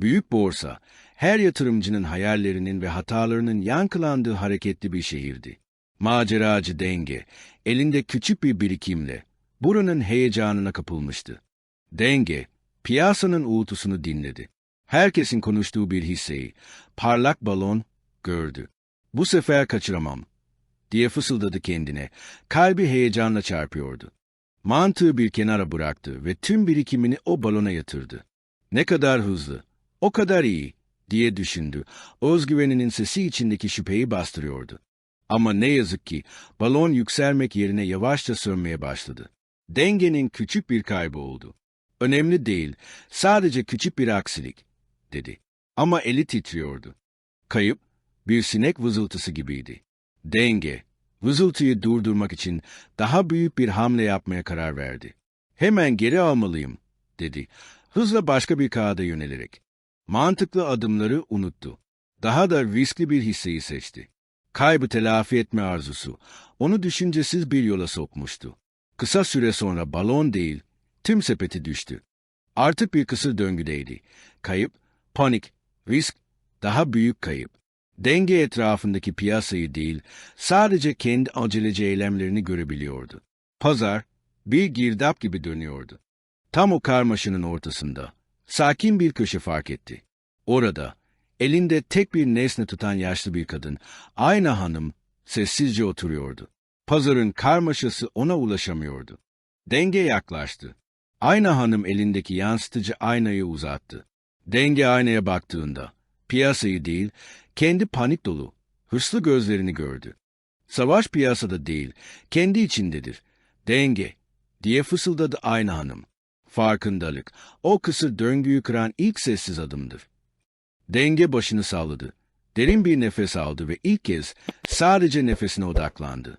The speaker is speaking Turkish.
Büyük borsa, her yatırımcının hayallerinin ve hatalarının yankılandığı hareketli bir şehirdi. Maceracı denge, elinde küçük bir birikimle, buranın heyecanına kapılmıştı. Denge, piyasanın uğultusunu dinledi. Herkesin konuştuğu bir hisseyi, parlak balon, gördü. Bu sefer kaçıramam, diye fısıldadı kendine. Kalbi heyecanla çarpıyordu. Mantığı bir kenara bıraktı ve tüm birikimini o balona yatırdı. Ne kadar hızlı, o kadar iyi, diye düşündü. Özgüveninin sesi içindeki şüpheyi bastırıyordu. Ama ne yazık ki balon yükselmek yerine yavaşça sönmeye başladı. Dengenin küçük bir kaybı oldu. Önemli değil, sadece küçük bir aksilik, dedi. Ama eli titriyordu. Kayıp, bir sinek vızıltısı gibiydi. Denge, vızıltıyı durdurmak için daha büyük bir hamle yapmaya karar verdi. Hemen geri almalıyım, dedi. Hızla başka bir kağıda yönelerek. Mantıklı adımları unuttu. Daha da riskli bir hisseyi seçti. Kaybı telafi etme arzusu, onu düşüncesiz bir yola sokmuştu. Kısa süre sonra balon değil, tüm sepeti düştü. Artık bir kısır döngüdeydi. Kayıp, panik, risk, daha büyük kayıp. Denge etrafındaki piyasayı değil, sadece kendi aceleci eylemlerini görebiliyordu. Pazar, bir girdap gibi dönüyordu. Tam o karmaşanın ortasında, sakin bir köşe fark etti. Orada, elinde tek bir nesne tutan yaşlı bir kadın, Ayna Hanım, sessizce oturuyordu. Pazarın karmaşası ona ulaşamıyordu. Denge yaklaştı. Ayna Hanım elindeki yansıtıcı aynayı uzattı. Denge aynaya baktığında, piyasayı değil, kendi panik dolu, hırslı gözlerini gördü. Savaş piyasada değil, kendi içindedir. Denge, diye fısıldadı Ayna Hanım. Farkındalık, o kısır döngüyü kıran ilk sessiz adımdır. Denge başını salladı. Derin bir nefes aldı ve ilk kez sadece nefesine odaklandı.